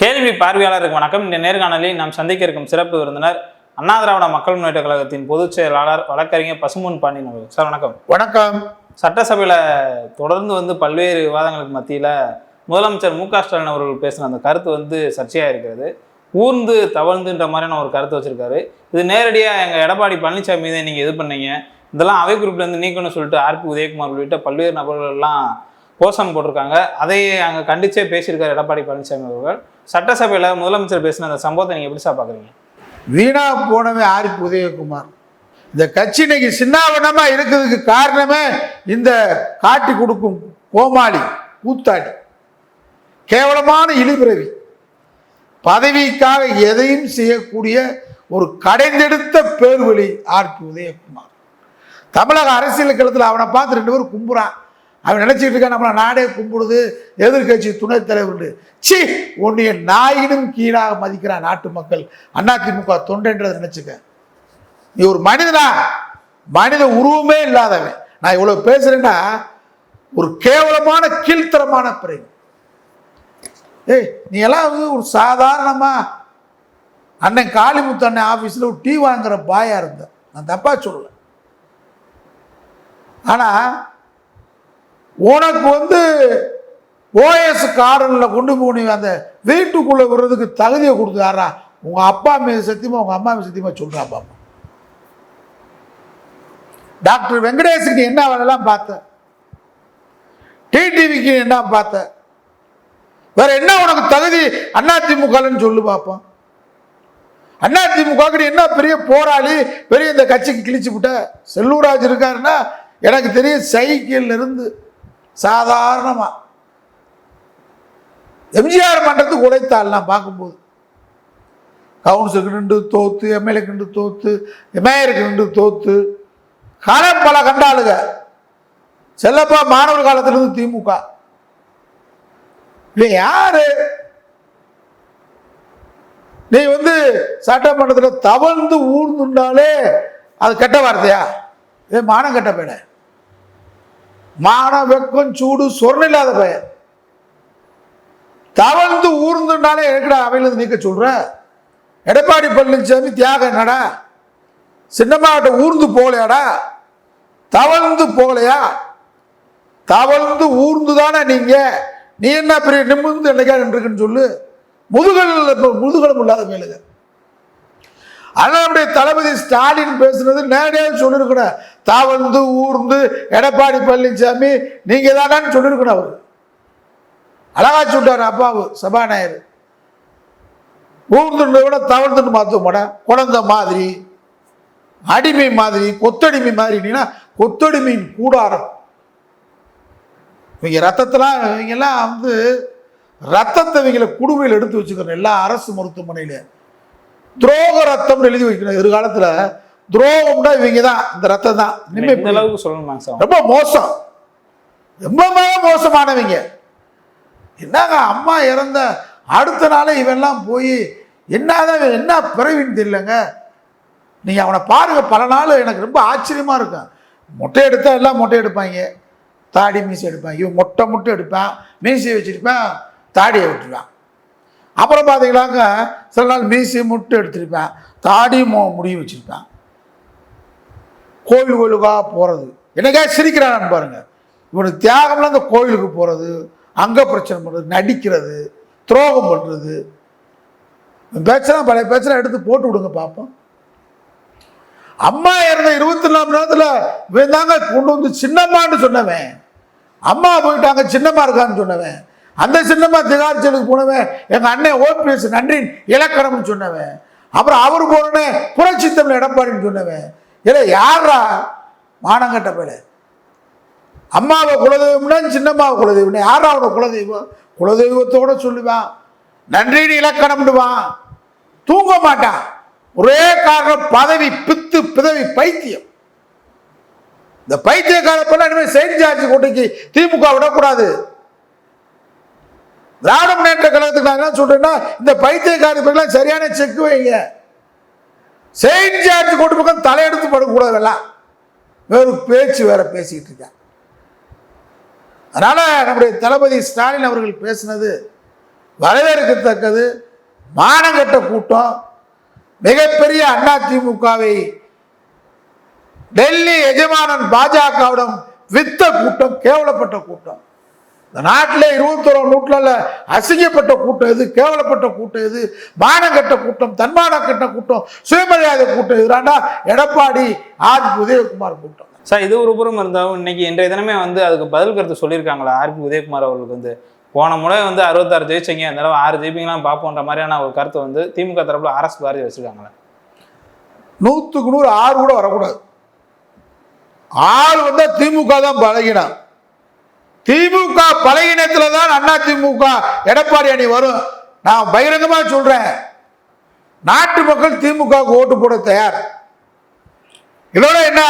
கேள்வி பார்வையாளருக்கு வணக்கம். இந்த நேர்காணலில் நாம் சந்திக்க இருக்கும் சிறப்பு விருந்தினர் அண்ணா திராவிட மக்கள் முன்னேற்ற கழகத்தின் பொதுச் செயலாளர் வழக்கறிஞர் பசும்பொன் பாண்டியன் அவர்கள். சார் வணக்கம். வணக்கம். சட்டசபையில் தொடர்ந்து வந்து பல்வேறு விவாதங்களுக்கு மத்தியில் முதலமைச்சர் மு க ஸ்டாலின் அவர்கள் பேசின அந்த கருத்து வந்து சர்ச்சையாக இருக்கிறது ஊர்ந்து தவழ்ந்துன்ற மாதிரியான ஒரு கருத்து வச்சிருக்காரு. இது நேரடியாக எங்கள் எடப்பாடி பழனிசாமி மீதே நீங்கள் இது பண்ணீங்க? இதெல்லாம் அவை குரூப்லேருந்து நீக்கணும்னு சொல்லிட்டு ஆர்பி உதயகுமார் உள்ளிட்ட பல்வேறு நபர்கள் எல்லாம் கோஷம் போட்டிருக்காங்க. அதை அங்கே கண்டிச்சே பேசியிருக்காரு எடப்பாடி பழனிசாமி அவர்கள். சட்டசபையில் முதலமைச்சர் பேசின அந்த சம்பவத்தை நீங்கள் எப்படி சார் பார்க்குறீங்க வீணா போனவே ஆரிப் உதயகுமார். இந்த கட்சி இன்னைக்கு சின்னாவனமாக இருக்கிறதுக்கு காரணமே இந்த காட்டி கொடுக்கும் கோமாளி கூத்தாடி. கேவலமான இழிபிறவி. பதவிக்காக எதையும் செய்யக்கூடிய ஒரு கடைந்தெடுத்த பேர்வழி ஆர்பி உதயகுமார். தமிழக அரசியல் களத்தில் அவனை பார்த்து ரெண்டு பேரும் கும்புறான். அவன் நினச்சிட்டு இருக்கான் நம்மளை நாடே கும்பிடுது எதிர்க்கட்சி துணைத் தலைவர் சி உன்னைய நாயினும் கீழாக மதிக்கிறான் நாட்டு மக்கள் அதிமுக தொண்டன்றதை நினைச்சுக்க. நீ ஒரு மனிதனா? மனித உருவமே இல்லாதவன். நான் இவ்வளவு பேசுறேன்னா ஒரு கேவலமான கீழ்த்தரமான பிறகு ஏய் நீ எல்லாம் வந்து ஒரு சாதாரணமா அண்ணன் காளிமுத்து அண்ணன் ஆஃபீஸில் ஒரு டீ வாங்குற பாயா இருந்த. நான் தப்பா சொல்லலை. ஆனால் உனக்கு வந்து ஓஎஸ் கார்டனில் கொண்டு போய் அந்த வீட்டுக்குள்ளே விடுறதுக்கு தகுதியை கொடுத்து யாரா? உங்கள் அப்பா மீது சத்தியமாக உங்கள் அம்மா மீது சத்தியமாக சொல்கிறா பாப்பா. டாக்டர் வெங்கடேஷுக்கு என்ன வேலைலாம் பார்த்த? டிடிவிக்கு என்ன பார்த்த? வேற என்ன உனக்கு தகுதி? அதிமுகன்னு சொல்லு பார்ப்போம் அதிமுக என்ன பெரிய போராளி பெரிய இந்த கட்சிக்கு கிழிச்சு விட்ட? செல்லூராஜ் இருக்காருன்னா எனக்கு தெரியும் சைக்கிள்ல இருந்து சாதாரணமா. எம்ஜிஆர் மன்றத்துக்கு உழைத்தாள் நான் பார்க்கும்போது கவுன்சிலுக்கு நின்று தோத்து எம்எல்ஏக்கு நின்று தோத்து மேயருக்கு நின்று தோத்து காலம் பல கண்டாளுங்க செல்லப்பா மாணவர் காலத்திலிருந்து திமுக. இல்லை யாரு? நீ வந்து சட்டமன்றத்தில் தவழ்ந்து ஊர்ந்துண்டாலே அது கெட்ட வார்த்தையா? ஏ மானம் கெட்ட பையன மான வெக்கம் சூடு சொர்ணம் இல்லாத பையன் தவழ்ந்து ஊர்ந்துனாலே எனக்குடா அவையிலிருந்து நீக்க சொல்ற? எடப்பாடி பழனிசாமி தியாகம் என்னடா? சின்னம்மாவட்ட ஊர்ந்து போகலையாடா? தவழ்ந்து போகலையா? தவழ்ந்து ஊர்ந்து தானே நீங்க? நீ என்ன பெரிய நிமிர்ந்து என்னைக்கா நின்றுக்குன்னு சொல்லு. முதுகல் முதுகலம் இல்லாத மேலுங்க ஆனால் நம்முடைய தளபதி ஸ்டாலின் பேசுனது நேரடியாக சொல்லியிருக்கணும் தாவந்து ஊர்ந்து எடப்பாடி பழனிசாமி நீங்க தானான்னு சொல்லியிருக்கணும் அவர். அழகா சொல்லிட்டார் அப்பாவு சபாநாயகர். ஊர்ந்துன்றத விட தவழ்ந்துன்னு மாற்றுவோமாடா குழந்த மாதிரி அடிமை மாதிரி கொத்தடிமை மாதிரி கொத்தடிமையின் கூடாரம். இவங்க ரத்தத்தெல்லாம் இவங்கெல்லாம் வந்து ரத்தத்தை இவங்களை குடுவையில் எடுத்து வச்சுக்கிறோம் எல்லா அரசு மருத்துவமனையில. துரோக ரத்தம்னு எழுதி வைக்கணும். எதிர்காலத்துல துரோகம்னா இவங்க தான் இந்த ரத்தம் தான் அளவுக்கு சொல்லணுமா சார்? ரொம்ப மோசம். ரொம்ப மோசமானவங்க. என்னங்க அம்மா இறந்த அடுத்த நாளே இவெல்லாம் போய் என்னதான் என்ன பிறவின்னு தெரியலங்க. நீங்கள் அவனை பாருங்க பல நாள் எனக்கு ரொம்ப ஆச்சரியமா இருக்கும். மொட்டை எடுத்தா எல்லாம் மொட்டை எடுப்பாங்க. தாடி மீசை எடுப்பான் இவன் மொட்டை முட்டை எடுப்பான். மீசையை வச்சிருப்பான். தாடியை விட்டுருவான் அப்புறம் பார்த்தீங்களாங்க சில நாள் மீசி முட்டை எடுத்திருப்பேன். தாடி மோ முடிவு வச்சுருப்பேன். கோயில் கோயிலுக்காக போகிறது என்னக்கா சிரிக்கிறான் பாருங்க. இவனுக்கு தியாகம்லாம் அந்த கோயிலுக்கு போகிறது அங்க பிரச்சனை பண்ணுறது நடிக்கிறது துரோகம் பண்ணுறது பேச்செல்லாம் பழைய பேச்செல்லாம் எடுத்து போட்டு விடுங்க பார்ப்போம் அம்மா இறந்த இருபத்தி நாலு மணி நேரத்தில் இவன் தாங்க கொண்டு வந்து சின்னம்மான்னு சொன்னவன். அம்மா போயிட்டாங்க சின்னம்மா இருக்கான்னு சொன்னவன். அந்த சின்னம்மா திகார் ஜெயிலுக்கு போனவன் எங்கள் அண்ணன் ஓபிஎஸ் நன்றின் இலக்கணம்னு சொன்னவன் அப்புறம் அவர் போனோடனே புரட்சி தமிழ் எடப்பாடின்னு சொன்னவன் இல்லை யாரா மானங்கட்ட பேல அம்மாவை குலதெய்வம்னா சின்னம்மாவை குலதெய்வம்னா. யாரா அவனை குலதெய்வம்? குலதெய்வத்தோட சொல்லுவான் நன்றின்னு இலக்கணம்டுவான் தூங்க மாட்டான் ஒரே காரணம் பதவி பித்து பிதவி பைத்தியம். இந்த பைத்தியக்கார பண்ண இனிமேல் செயின்ட் ஜார்ஜ் கோட்டைக்கு திமுக விடக்கூடாது. திராவிட முன்னேற்ற கழகத்துக்கு நான் சொல்றேன்னா இந்த பைத்தியக்காரத்துக்கெல்லாம் சரியான செக் வைங்க. செயின்ட் ஜார்ஜ் கோட்டை பக்கம் தலையெடுத்து படக்கூடாது எல்லாம் வேறு பேச்சு வேற பேசிக்கிட்டு இருக்கேன் அதனால நம்முடைய தளபதி ஸ்டாலின் அவர்கள் பேசினது வரவேற்கத்தக்கது. மானங்கட்ட கூட்டம். மிகப்பெரிய அண்ணா திமுகவை டெல்லி எஜமானன் பாஜகவிடம் வித்த கூட்டம் கேவலப்பட்ட கூட்டம். இந்த நாட்டிலே இருபத்தோராம் நூற்றாண்டுல அசிங்கப்பட்ட கூட்டம் இது கேவலப்பட்ட கூட்டம் இது மானங்கட்ட கூட்டம் தன்மானம் கட்ட கூட்டம் சுயமரியாதை கூட்டம் இதுதாண்டா எடப்பாடி ஆர். உதயகுமார் கூட்டம். சார் இது ஒரு புறம் இருந்தாலும் இன்னைக்கு இன்றைய தினமே வந்து அதுக்கு பதில் கருத்து சொல்லியிருக்காங்களா? ஆர்பி உதயகுமார் அவர்களுக்கு வந்து போன முறை வந்து அறுபத்தாறு ஜெயிச்சீங்க இந்த தடவை ஆறு ஜெயிப்பீங்களாம் பார்ப்போன்ற மாதிரியான ஒரு கருத்தை வந்து திமுக தரப்புல அரசு பாரதி வச்சிருக்காங்களா. நூற்றுக்கு நூறு ஆறு கூட வரக்கூடாது. ஆறு வந்தா திமுக தான் பலகினம். திமுக பலகீனத்துல தான் அண்ணா திமுக எடப்பாடி அணி வரும். நான் பகிரங்கமா சொல்றேன். நாட்டு மக்கள் திமுக ஓட்டு போட தயார். இதோட என்ன?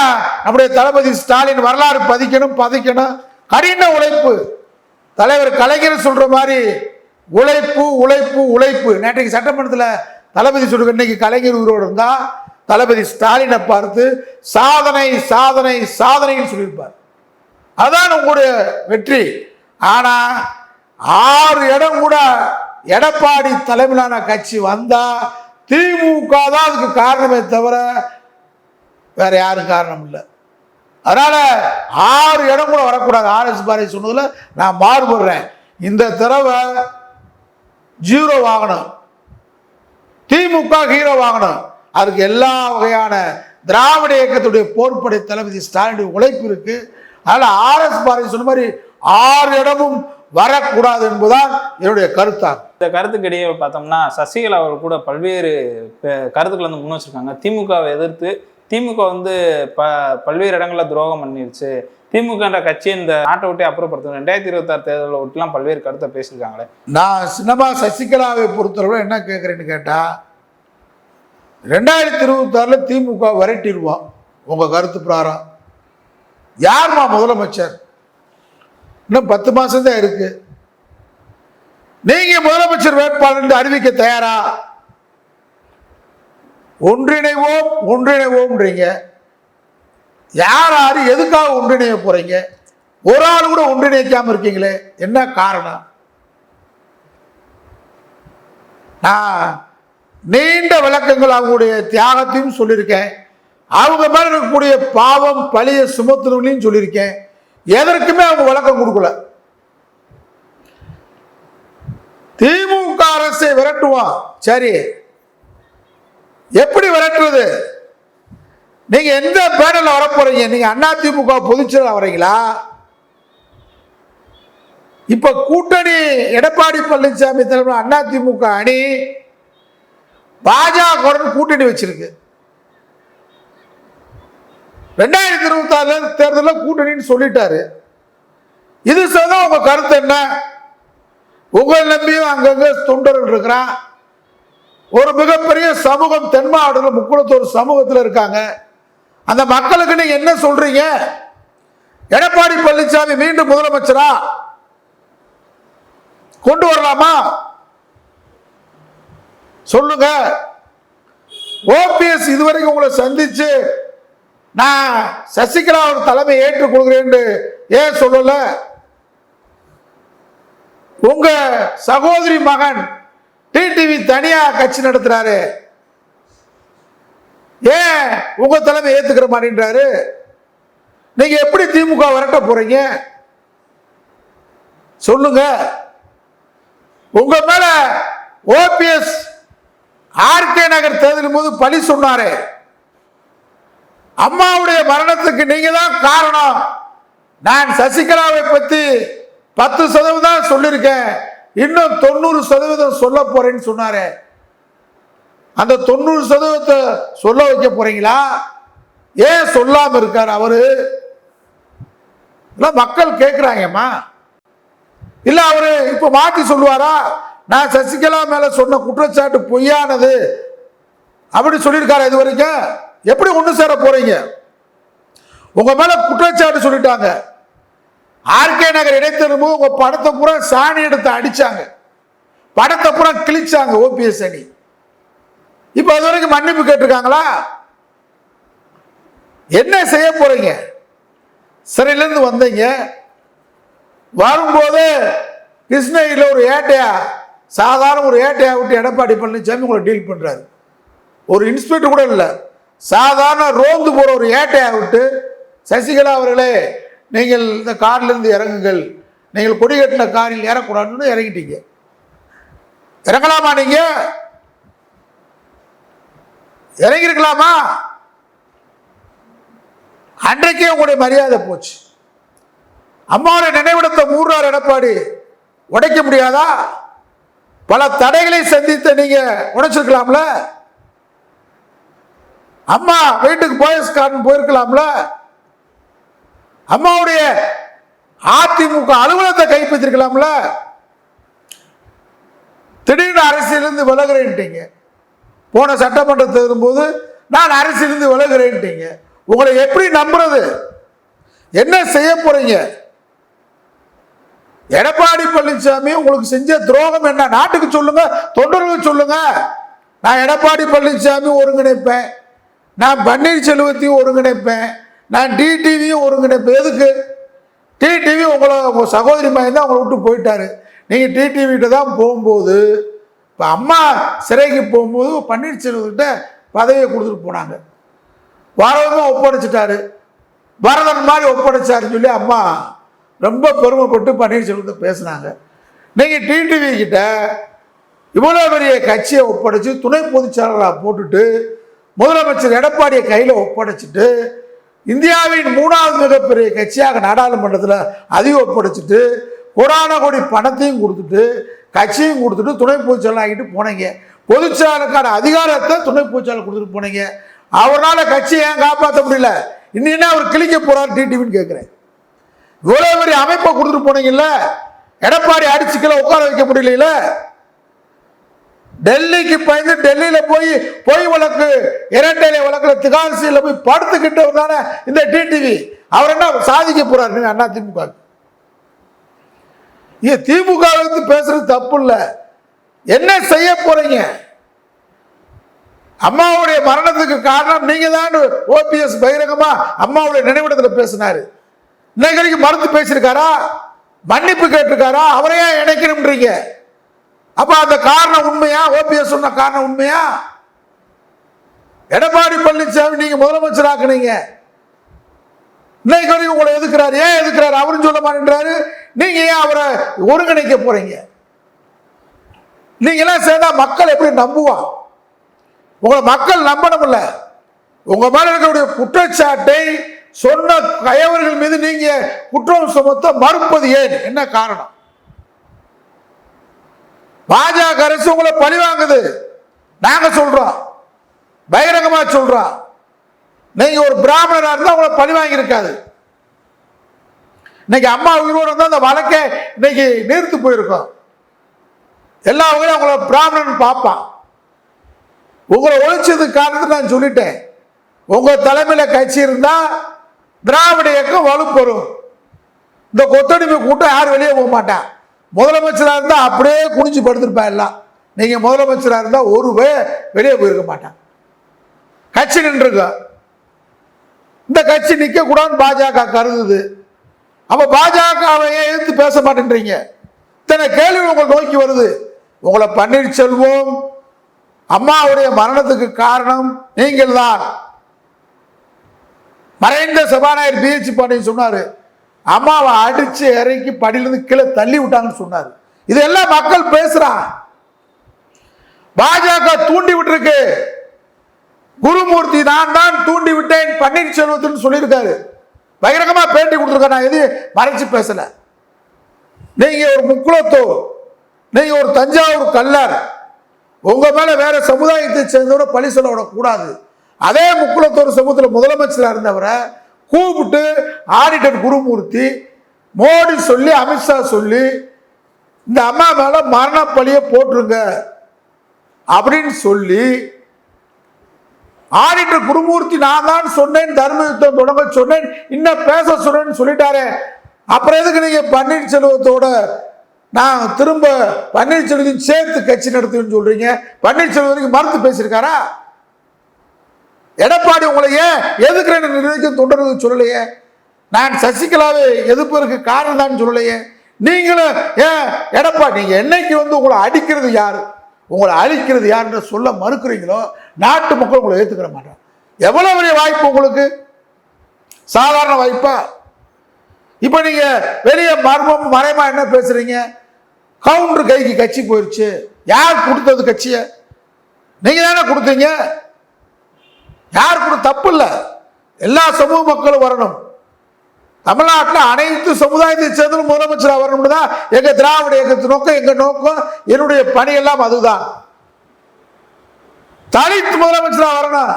நம்முடைய தளபதி ஸ்டாலின் வரலாறு பதிக்கணும் பதிக்கணும். கடின உழைப்பு. தலைவர் கலைஞர் சொல்ற மாதிரி உழைப்பு உழைப்பு உழைப்பு. நேற்றைக்கு சட்டமன்றத்தில் தளபதி சொல்ற இன்னைக்கு கலைஞர் உயிரோடு இருந்தா தளபதி ஸ்டாலினை பார்த்து சாதனை சாதனை சாதனைன்னு சொல்லியிருப்பார். அதான் உங்களுடைய வெற்றி. ஆனா ஆறு இடம் கூட எடப்பாடி தலைமையிலான கட்சி வந்தா திமுக தான் அதுக்கு காரணமே தவிர வேற யாரும் காரணம் இல்லை. அதனால ஆறு இடம் கூட வரக்கூடாது. ஆர்எஸ் பாரதி சொன்னதுல நான் மாறுபடுறேன். இந்த தடவை ஜீரோ வாங்கணும். திமுக ஹீரோ வாங்கணும். அதுக்கு எல்லா வகையான திராவிட இயக்கத்துடைய போர்ப்படை தளபதி ஸ்டாலினுடைய உழைப்பு இருக்குது அதனால ஆர்எஸ் பாரதி சொன்ன மாதிரி ஆறு இடமும் வரக்கூடாது என்பதுதான் என்னுடைய கருத்தாகும் இந்த கருத்துக்கு இடையே பார்த்தோம்னா சசிகலா அவர்கள் கூட பல்வேறு கருத்துக்களை வந்து முன் வச்சிருக்காங்க. திமுகவை எதிர்த்து திமுக வந்து ப பல்வேறு இடங்கள்ல துரோகம் பண்ணிருச்சு. திமுகன்ற கட்சி இந்த நாட்டை விட்டே அப்புறப்படுத்தணும் ரெண்டாயிரத்தி இருபத்தாறு தேர்தலை ஒட்டிலாம் பல்வேறு கருத்தை பேசியிருக்காங்களே. நான் சின்னமா சசிகலாவை பொறுத்தளவு என்ன கேட்குறேன்னு கேட்டா ரெண்டாயிரத்தி இருபத்தாறுல திமுக விரட்டிடுவோம். உங்க கருத்து பிரகாரம். யார்மா முதலமைச்சர்? இன்னும் பத்து மாசம் தான் இருக்கு. நீங்க முதலமைச்சர் வேட்பாளர் என்று அறிவிக்க தயாரா? ஒன்றிணைவோம் ஒன்றிணைவோம்ன்றீங்க. யார் யாரு எதுக்காக ஒன்றிணைய போறீங்க? ஒரு ஆள் கூட ஒன்றிணைக்காம இருக்கீங்களே என்ன காரணம்? நான் நீண்ட விளக்கங்கள் அவங்களுடைய தியாகத்தையும் சொல்லியிருக்கேன். அவங்க மேலே இருக்கக்கூடிய பாவம் பழிய சுமத்துறவங்களையும் சொல்லியிருக்கேன். எதற்குமே அவங்க விளக்கம் கொடுக்கல. திமுக அரசை விரட்டுவான் சரி. எப்படி விரட்டுறது? நீங்க எந்த பேனல்ல வரப்போறீங்க? நீங்கள் நீங்க அண்ணா திமுக பொதுச்செயலாளர் வரீங்களா? இப்ப கூட்டணி எடப்பாடி பழனிசாமி தலைவர் அண்ணா திமுக அணி பாஜக கூட்டணி வச்சிருக்கு. ரெண்டாயிரத்தி இருபத்தி ஆறு தேர்தலில் கூட்டணின்னு சொல்லிட்டாரு. இது சொன்னா உங்க கருத்து என்ன? உங்களை நம்பியும் அங்கங்க தொண்டர்கள் இருக்கிறான். ஒரு மிகப்பெரிய சமூகம் தென் மாவட்டத்தில் முக்குளத்தூர் சமூகத்தில் இருக்காங்க. அந்த மக்களுக்கு நீங்க என்ன சொல்றீங்க? எடப்பாடி பழனிசாமி மீண்டும் முதலமைச்சரா? கொண்டு வரலாமா? சொல்லுங்க. ஓபிஎஸ் இதுவரைக்கும் உங்களை சந்திச்சு நான் சசிகலா ஒரு தலைமை ஏற்றுக் கொள்கிறேன் ஏன் சொல்லல? உங்க சகோதரி மகன் டிடிவி தனியா கட்சி நடத்துறாரு. ஏன் உங்க தலைமை ஏத்துக்கிற மாதிரின்றாரு நீங்க எப்படி திமுக வரட்ட போறீங்க? சொல்லுங்க. உங்க மேல ஓபிஎஸ் ஆர்கே நகர் தேர்தலின் போது பழி சொன்னாரே. அம்மாவுடைய மரணத்துக்கு நீங்க தான் காரணம். நான் சசிகலாவை பத்தி பத்து சதவீதம் சொல்லியிருக்கேன். இன்னும் தொண்ணூறு சதவீதம் சொல்ல போறேன்னு சொன்னாரு. அந்த தொண்ணூறு சதவீதத்தை சொல்ல வைக்க போறீங்களா? ஏன் சொல்லாம இருக்கார் அவரு? மக்கள் கேட்கிறாங்கம்மா இல்ல அவரு இப்ப மாத்தி சொல்லுவாரா? நான் சசிகலா மேல சொன்ன குற்றச்சாட்டு பொய்யானது. அப்படி சொல்லியிருக்காரு இது வரைக்கும்? எப்படி ஒன்று சேர போறீங்க? உங்க மேல குற்றச்சாட்டு சொல்லிட்டாங்க. ஆர்கே நகர் இடைத்தேர்வு உங்க படத்தை பூரா சாணி எடுத்து அடிச்சாங்க. படத்தை பூரா கிழிச்சாங்க ஓபிஎஸ் அணி. இப்போ அது வரைக்கும் மன்னிப்பு கேட்டிருக்காங்களா? என்ன செய்ய போறீங்க? சிறையிலேருந்து வந்தீங்க. வரும்போது கிருஷ்ணகிரியில் ஒரு ஏட்டையா சாதாரண ஒரு ஏட்டையை விட்டு எடப்பாடி பழனிசாமி உங்களை டீல் பண்ணுறாரு ஒரு இன்ஸ்பெக்டர் கூட இல்லை. சாதாரண ரோந்து போகிற ஒரு ஏட்டையை விட்டு சசிகலா அவர்களே நீங்கள் இந்த கார்லேருந்து இறங்குங்கள். நீங்கள் கொடி கட்டின காரில் ஏறக்கூடாதுன்னு இறங்கிட்டீங்க. இறங்கலாமா நீங்க? இறங்கியிருக்கலாமா? அன்றைக்கே உங்களுடைய மரியாதை போச்சு. அம்மாவுடைய நினைவிடத்தை மூன்றார் எடப்பாடி. உடைக்க முடியாதா? பல தடைகளை சந்தித்த நீங்க உடைச்சிருக்கலாம்ல? அம்மா வீட்டுக்கு போயஸ் கார்டன் போயிருக்கலாம்ல? அம்மாவுடைய அதிமுக அலுவலகத்தை கைப்பற்றிருக்கலாம்ல? திடீர்னு அரசியலிருந்து விலகிறேன்ட்டீங்க. போன சட்டமன்ற தேர்தலும் போது நான் அரசியலிருந்து விலகிறேன்ட்டீங்க. உங்களை எப்படி நம்புறது? என்ன செய்ய போறீங்க? எடப்பாடி பழனிசாமி உங்களுக்கு செஞ்ச துரோகம் என்ன? நாட்டுக்கு சொல்லுங்க தொண்டர்களுக்கு சொல்லுங்க. நான் எடப்பாடி பழனிசாமி ஒருங்கிணைப்பேன். நான் பன்னீர்செல்வத்தையும் ஒருங்கிணைப்பேன். நான் டிடிவியும் ஒருங்கிணைப்பேன். எதுக்கு? டிடிவி உங்களை உங்கள் சகோதரி மகன் தான் உங்களை விட்டு போயிட்டாரு. நீங்கள் டிடிவிகிட்ட தான் போகும்போது இப்போ அம்மா சிறைக்கு போகும்போது பன்னீர்செல்வத்திட்ட பதவியை கொடுத்துட்டு போனாங்க. வரவங்க ஒப்படைச்சிட்டாரு. பரதன் மாதிரி ஒப்படைச்சாருன்னு சொல்லி அம்மா ரொம்ப பெருமைப்பட்டு பன்னீர்செல்வத்தை பேசுனாங்க. நீங்கள் டிடிவி கிட்ட இவ்வளோ பெரிய கட்சியை ஒப்படைச்சு துணை பொதுச்செயலாளராக போட்டுட்டு முதலமைச்சர் எடப்பாடியை கையில் ஒப்படைச்சிட்டு இந்தியாவின் மூணாவது மிகப்பெரிய கட்சியாக நாடாளுமன்றத்தில் அதையும் ஒப்படைச்சிட்டு கோடான கோடி பணத்தையும் கொடுத்துட்டு கட்சியும் கொடுத்துட்டு துணை பொதுச்செயலாளர் ஆகிட்டு போனீங்க. பொதுச்செயலாளருக்கான அதிகாரத்தை துணை பொதுச்செயலாளர் கொடுத்துட்டு போனீங்க. அவரால் கட்சியை ஏன் காப்பாற்ற முடியல? இன்னும் என்ன அவர் கிழிக்க போறார் டிடிவின்னு கேட்குறேன் இவ்வளோ பெரிய அமைப்பை கொடுத்துட்டு போனீங்கல்ல? எடப்பாடி அடிச்சுக்கல உட்கார வைக்க முடியல டெல்லிக்கு பயந்து டெல்லியில போய் பொய் வழக்கு இரட்டையில வழக்குல திகாசியில போய் படுத்துக்கிட்டவர் தானே இந்த டிடிவி. அவர் என்ன சாதிக்க போறாரு? அண்ணா திமுக. இது திமுக வந்து பேசுறது தப்பு இல்லை என்ன செய்ய போறீங்க? அம்மாவுடைய மரணத்துக்கு காரணம் நீங்க தான் ஓபிஎஸ் பகிரங்கமா அம்மாவுடைய நினைவிடத்தில் பேசினாரு. இன்னைக்கு மறுத்து பேசியிருக்காரா? மன்னிப்பு கேட்டிருக்காரா? அவரையே இணைக்கணும்ன்றீங்க? அப்ப அந்த காரணம் உண்மையா? ஓபிஎஸ் சொன்ன காரணம் உண்மையா? எடப்பாடி பழனிசாமி நீங்க முதலமைச்சர் ஆக்குனீங்க இன்னைக்கு வரைக்கும் உங்களை எதுக்குறாரு ஏன் எதுக்குறாரு அவரும் சொல்ல மாட்டேன்றாரு. நீங்க ஏன் அவரை ஒருங்கிணைக்க போறீங்க? நீங்க எல்லாம் சேர்ந்தா மக்கள் எப்படி நம்புவான் உங்களை மக்கள் நம்பணும்ல. உங்க மேல இருக்கக்கூடிய குற்றச்சாட்டை சொன்ன கயவர்கள் மீது நீங்க குற்றம் சுமத்த மறுப்பது ஏன்? என்ன காரணம்? பாஜக அரசு உங்களை பழி வாங்குது. நாங்க சொல்றோம். பகிரங்கமா சொல்றோம். நீங்க ஒரு பிராமணரா இருந்தா உங்களை பழி வாங்கியிருக்காது. இன்னைக்கு அம்மா உயிரோடு இருந்தால் அந்த வழக்கே இன்னைக்கு நீர்த்து போயிருக்கோம். எல்லா வகையிலும் உங்களை பிராமணன் பார்ப்பான். உங்களை ஒழிச்சதுக்கு காரணத்தை நான் சொல்லிட்டேன். உங்க தலைமையில கட்சி இருந்தா திராவிட இயக்கம் வலுப்பெறும். இந்த கொத்தடிமை கூட்டம் யாரும் வெளியே போக மாட்டான் முதலமைச்சராக இருந்தால் அப்படியே குனிஞ்சு படுத்திருப்பா எல்லாம். நீங்கள் முதலமைச்சராக இருந்தால் ஒரு பேர் வெளியே போயிருக்க மாட்டாங்க கட்சி நின்றுருக்க? இந்த கட்சி நிற்கக்கூடாதுன்னு பாஜக கருதுது. அப்போ பாஜகவை ஏன் எதிர்த்து பேச மாட்டேன்றீங்க? இத்தனை கேள்வி உங்களை நோக்கி வருது. உங்களை பன்னீர்செல்வம் அம்மாவுடைய மரணத்துக்கு காரணம் நீங்கள் தான் மறைந்த சபாநாயகர் பிஹெச் பாண்டியன் சொன்னார் அம்மாவை அடிச்சு இறக்கி படியிலிருந்து கீழே தள்ளி விட்டாங்கன்னு சொன்னார். இதெல்லாம் மக்கள் பேசுறான் பாஜக தூண்டி விட்டுருக்கு. குருமூர்த்தி நான் தான் தூண்டி விட்டேன் பன்னீர்செல்வத்துன்னு சொல்லியிருக்காரு. பகிரங்கமா பேட்டி கொடுத்துருக்கேன் நான் எதையும் மறைச்சு பேசல. நீங்க ஒரு முக்குளத்தோ நீங்க ஒரு தஞ்சாவூர் கல்லர் உங்க மேல வேற சமுதாயத்தை சேர்ந்தவரை பழி சொல்ல விடக்கூடாது. அதே முக்குளத்தூர் சமூகத்தில் முதலமைச்சராக இருந்தவரை கூப்பிட்டு ஆடிட்டர் குருமூர்த்தி மோடி சொல்லி அமித்ஷா சொல்லி இந்த அம்மா மேலே மரண போட்டுருங்க அப்படின்னு சொல்லி ஆடிட்டர் குருமூர்த்தி நான் தான் சொன்னேன் தர்ம யுத்தம் தொடங்க சொன்னேன் இன்னும் பேச சொன்னேன்னு சொல்லிட்டாரே. அப்புறம் எதுக்கு நீங்கள் பன்னீர்செல்வத்தோட நான் திரும்ப பன்னீர்செல்வத்தையும் சேர்த்து கட்சி நடத்துவேன்னு சொல்கிறீங்க பன்னீர்செல்வத்துக்கு வரைக்கும் மறுத்து பேசியிருக்காரா? எடப்பாடி உங்களை ஏன் எதுக்குறேன்னு நிர்ணயிக்கும் தொண்டர்கள் சொல்லலையே? நான் சசிகலாவை எதிர்ப்பதற்கு காரணம் தான் சொல்லலையே? நீங்களும் ஏன் எடப்பாடி நீங்கள் என்னைக்கு வந்து உங்களை அடிக்கிறது யார்? உங்களை அழிக்கிறது யாருன்ற சொல்ல மறுக்கிறீங்களோ நாட்டு மக்கள் உங்களை ஏற்றுக்கிற மாட்டாங்க. எவ்வளவு பெரிய வாய்ப்பு உங்களுக்கு? சாதாரண வாய்ப்பா? இப்போ நீங்கள் வெளியே மர்மம் மறைமா என்ன பேசுகிறீங்க கவுண்டர் கைக்கு கட்சி போயிடுச்சு யார் கொடுத்தது கட்சியை? நீங்கள் தானே கொடுத்தீங்க. யார் கொடு தப்பு இல்லை எல்லா சமூக மக்களும் வரணும். தமிழ்நாட்டில் அனைத்து சமுதாயத்தை சேர்ந்தும் முதலமைச்சராக வரணும்னு தான் எங்கள் திராவிட இயக்கத்து நோக்கம் எங்கள் நோக்கம் என்னுடைய பணி எல்லாம் அதுதான். தலித் முதலமைச்சராக வரணும்.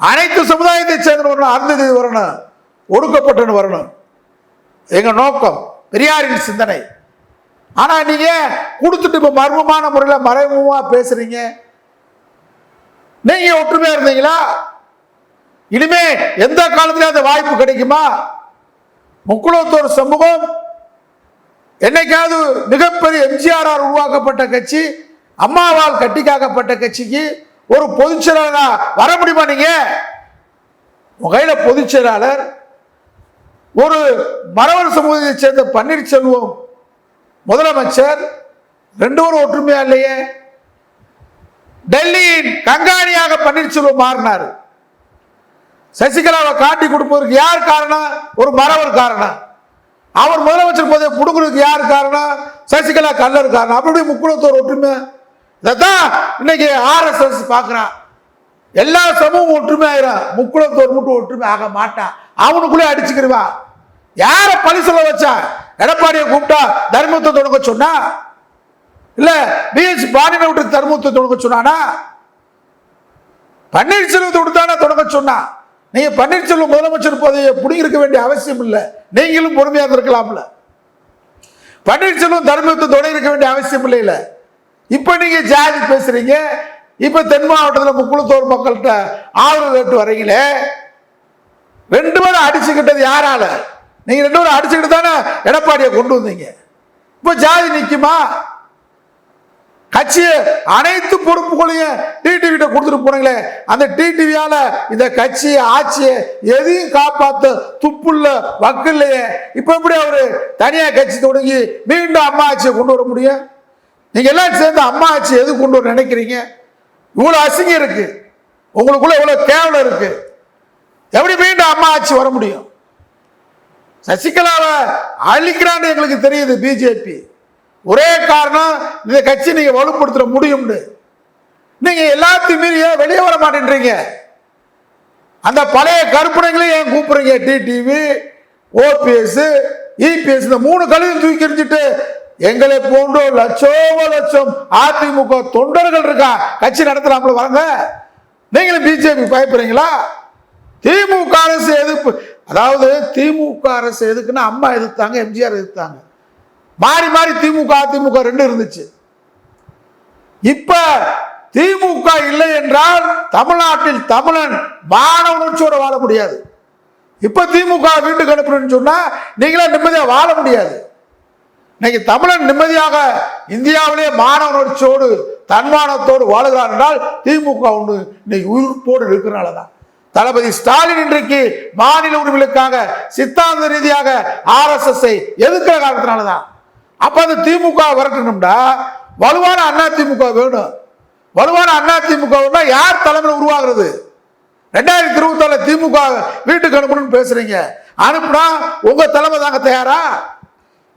அனைத்து சமுதாயத்தை சேர்ந்து வரணும் அருந்ததி வரணும் ஒடுக்கப்பட்டவன் வரணும். எங்கள் நோக்கம் பெரியாரின் சிந்தனை. ஆனால் நீங்கள் கொடுத்துட்டு இப்போ மர்மமான முறையில் மறைமுகமாக பேசுகிறீங்க நீங்க ஒற்றுமையா இருந்தீங்களா? இனிமே எந்த காலத்துல அந்த வாய்ப்பு கிடைக்குமா? முக்குளத்தோர் சமூகம் என்னைக்காவது மிகப்பெரிய எம்ஜிஆரால் உருவாக்கப்பட்ட கட்சி அம்மாவால் கட்டிக்காக்கப்பட்ட கட்சிக்கு ஒரு பொதுச் செயலாளராக வர முடியுமா நீங்க? உங்க பொதுச்செயலாளர் பொதுச் செயலாளர் ஒரு மரவர் சமூகத்தை சேர்ந்த பன்னீர்செல்வம் முதலமைச்சர் ரெண்டு பேரும் ஒற்றுமையா இல்லையே? டெல்லியின் கண்காணியாக பன்னீர்செல்வம் மாறினார். சசிகலாவை காட்டி கொடுப்பதற்கு யார் காரணம்? ஒரு மரவர் காரணம். அவர் முதலமைச்சர் பதவியை கொடுக்கறதுக்கு யார் காரணம்? சசிகலா கல்லர் காரணம். அப்படி முக்குளத்தோர் ஒற்றுமை. இதைத்தான் இன்னைக்கு ஆர்எஸ்எஸ் பார்க்குறான். எல்லா சமூகம் ஒற்றுமை ஆயிரும் முக்குளத்தோர் மட்டும் ஒற்றுமை ஆக மாட்டான். அவனுக்குள்ளே அடிச்சுக்கிடுவான் யாரை பழி சொல்ல வச்சா? எடப்பாடியை கூப்பிட்டா தர்மத்தை தொடங்க சொன்னா? இல்ல பிஎஸ் பாண்டியனை விட்டு தர்மத்தை தொடங்க சொன்னானா? பன்னீர்செல்வத்தை விட்டுதானே தொடங்க சொன்னா? நீங்க பன்னீர்செல்வம் முதலமைச்சர் பதவியை பிடிங்கிருக்க வேண்டிய அவசியம் இல்லை. நீங்களும் பொறுமையாக இருக்கலாம்ல. பன்னீர்செல்வம் தர்மத்தை தொடங்கி இருக்க வேண்டிய அவசியம் இல்லை இல்ல. இப்ப நீங்க ஜாதி பேசுறீங்க. இப்ப தென் மாவட்டத்தில் முக்குளத்தோர் மக்கள்கிட்ட ஆதரவு கேட்டு வரீங்களே ரெண்டு பேரும் அடிச்சுக்கிட்டது யாரால? நீங்க ரெண்டு பேரும் அடிச்சுக்கிட்டு தானே எடப்பாடியை கொண்டு வந்தீங்க. இப்போ ஜாதி நிற்குமா கட்சியை அனைத்து பொறுப்புகளையும் டிடிவி கிட்ட கொடுத்துட்டு போனீங்களே அந்த டிடிவியால இந்த கட்சியை ஆட்சியை எதையும் காப்பாத்த துப்புள்ள வக்கில்லையே இப்ப எப்படி அவரு தனியார் கட்சி தொடங்கி மீண்டும் அம்மா ஆட்சியை கொண்டு வர முடியும்? நீங்க எல்லாம் சேர்ந்து அம்மா ஆட்சி எது கொண்டு வர நினைக்கிறீங்க? இவ்வளவு அசிங்கம் இருக்கு. உங்களுக்குள்ள இவ்வளவு கேவலம் இருக்கு. எப்படி மீண்டும் அம்மா ஆட்சி வர முடியும்? சசிகலாவை அழிக்கிறான்னு எங்களுக்கு தெரியுது பிஜேபி ஒரே காரணம் இந்த கட்சி நீங்க வலுப்படுத்த முடியும்னு. நீங்க எல்லாத்தையும் மீறி ஏன் வெளியே வர மாட்டேன்றீங்க? அந்த பழைய கருப்பனைகளையும் ஏன் கூப்பிடுறீங்க? டிடிவி ஓபிஎஸ் இபிஎஸ் இந்த மூணு கழுதையும் தூக்கி எறிஞ்சிட்டு எங்களை போன்ற லட்சோம லட்சம் அதிமுக தொண்டர்கள் இருக்கா? கட்சி நடத்தலாம்ல வாங்க நீங்களும் பிஜேபி பயப்படுறீங்களா? திமுக அரசு எதிர்ப்பு. அதாவது திமுக அரசு எதுக்குன்னா அம்மா எதிர்த்தாங்க எம்ஜிஆர் எதிர்த்தாங்க. மாறி மாறி திமுக அதிமுக ரெண்டு இருந்துச்சு. இப்ப திமுக இல்லை என்றால் தமிழ்நாட்டில் தமிழன் மான உணர்ச்சியோட வாழ முடியாது. இப்ப திமுக வீட்டுக்கு அனுப்பணும்னு சொன்னா நீங்களே நிம்மதியா வாழ முடியாது. இன்னைக்கு தமிழன் நிம்மதியாக இந்தியாவிலே மான உணர்ச்சியோடு தன்மானத்தோடு வாழுகிறான் என்றால் திமுக ஒன்று இன்னைக்கு உயிர்ப்போடு இருக்கிறனால தான். தளபதி ஸ்டாலின் இன்றைக்கு மாநில உரிமைகளுக்காக சித்தாந்த ரீதியாக ஆர்எஸ்எஸ் எதிர்க்கிற காரணத்தினால தான். அப்போ அந்த திமுக விரட்டணும்டா. வலுவான அண்ணா திமுக வேணும். வலுவான அண்ணா திமுக யார் தலைமையில் உருவாகிறது? ரெண்டாயிரத்தி இருபத்தி திமுக வீட்டுக்கு அனுப்பணும்னு பேசுறீங்க. அனுப்புனா உங்க தலைமை தாங்க தயாரா?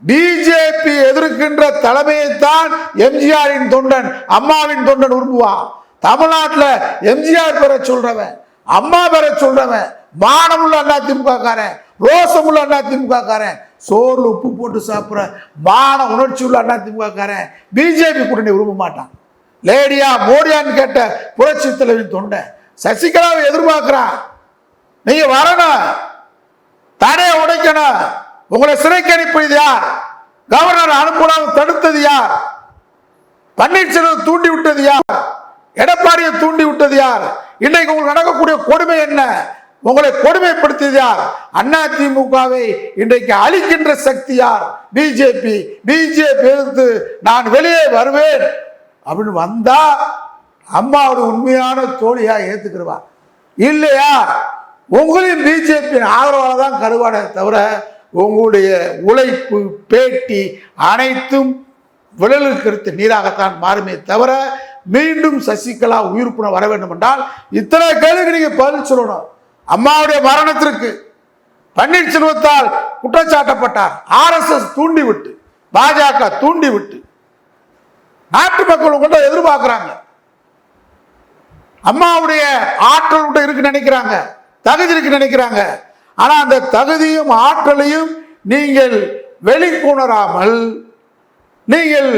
பிஜேபி எதிர்க்கின்ற தலைமையைத்தான் எம்ஜிஆரின் தொண்டன் அம்மாவின் தொண்டன் விரும்புவான் தமிழ்நாட்டில் எம்ஜிஆர் பெற சொல்றவன் அம்மா பெற சொல்றவன் மானமுள்ள அண்ணா திமுக காரன் ரோசமுள்ள அண்ணா திமுக காரன் சோறு உப்பு போட்டு சாப்பிட்ற மான உணர்ச்சி உள்ள அண்ணா திமுக பிஜேபி கூட்டணி விரும்ப மாட்டான். லேடியா மோடியான்னு கேட்ட புரட்சி தலைவின் தொண்டை. சசிகலாவை எதிர்பார்க்கிறான். நீங்க வரணும். தடையை உடைக்கணும். உங்களை சிறைக்கு அனுப்பியது யார்? கவர்னர் அனுப்பலாம் தடுத்தது யார்? பன்னீர்செல்வம் தூண்டி விட்டது யார்? எடப்பாடியை தூண்டி விட்டது யார்? இன்னைக்கு உங்களுக்கு நடக்கக்கூடிய கொடுமை என்ன? உங்களை கொடுமைப்படுத்தியது யார்? அண்ணா திமுகவை இன்றைக்கு அழிக்கின்ற சக்தி யார்? பிஜேபி. பிஜேபி எதிர்த்து நான் வெளியே வருவேன் அப்படின்னு வந்தா அம்மாவோட உண்மையான தோழியா ஏத்துக்கிறவா இல்லையா? உங்களையும் பிஜேபி ஆதரவால் தான் கருவாடே தவிர உங்களுடைய உழைப்பு பேட்டி அனைத்தும் விழலுக்குடுத்து நீராகத்தான் மாறுமே தவிர மீண்டும் சசிகலா உயிர்ப்புணர் வர வேண்டும் என்றால் இத்தனை கேள்விக்கு நீங்க பதில் சொல்லணும். அம்மாவுடைய மரணத்திற்கு பன்னீர்செல்வத்தால் குற்றச்சாட்டப்பட்டார். ஆர்எஸ்எஸ் தூண்டிவிட்டு பாஜக தூண்டிவிட்டு. நாட்டு மக்கள் உங்கள்கிட்ட எதிர்பார்க்கிறாங்க. அம்மாவுடைய ஆற்றல் உங்கள்கிட்ட இருக்கு நினைக்கிறாங்க. தகுதி இருக்கு நினைக்கிறாங்க. ஆனா அந்த தகுதியும் ஆற்றலையும் நீங்கள் வெளிக்கொணராமல் நீங்கள்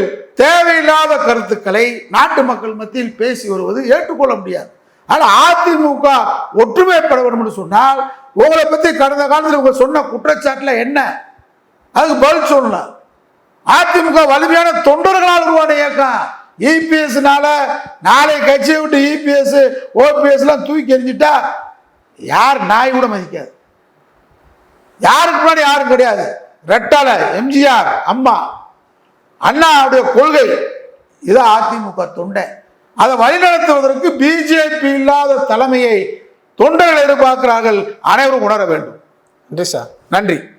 தேவையில்லாத கருத்துக்களை நாட்டு மக்கள் மத்தியில் பேசி வருவது ஏற்றுக்கொள்ள முடியாது. ஆனால் அதிமுக ஒற்றுமைப்பட வேண்டும் சொன்னால் உங்களை பற்றி கடந்த காலத்தில் உங்க சொன்ன குற்றச்சாட்டில் என்ன? அதுக்கு பதில் சொல்லணும் அதிமுக வலிமையான தொண்டர்களால் உருவான இயக்கம். இபிஎஸ்னால நாளை கட்சியை விட்டு இபிஎஸ் ஓபிஎஸ்லாம் தூக்கி எறிஞ்சிட்டா யார் நாய் கூட மதிக்காது. யாருக்கு முன்னாடி யாரும் கிடையாது. ரெட்டால எம்ஜிஆர் அம்மா அண்ணாவுடைய கொள்கை. இது அதிமுக தொண்டை. அதை வழிநடத்துவதற்கு பிஜேபி இல்லாத தலைமையை தொண்டர்கள் எதிர்பார்க்கிறார்கள். அனைவரும் உணர வேண்டும். நன்றி சார் நன்றி.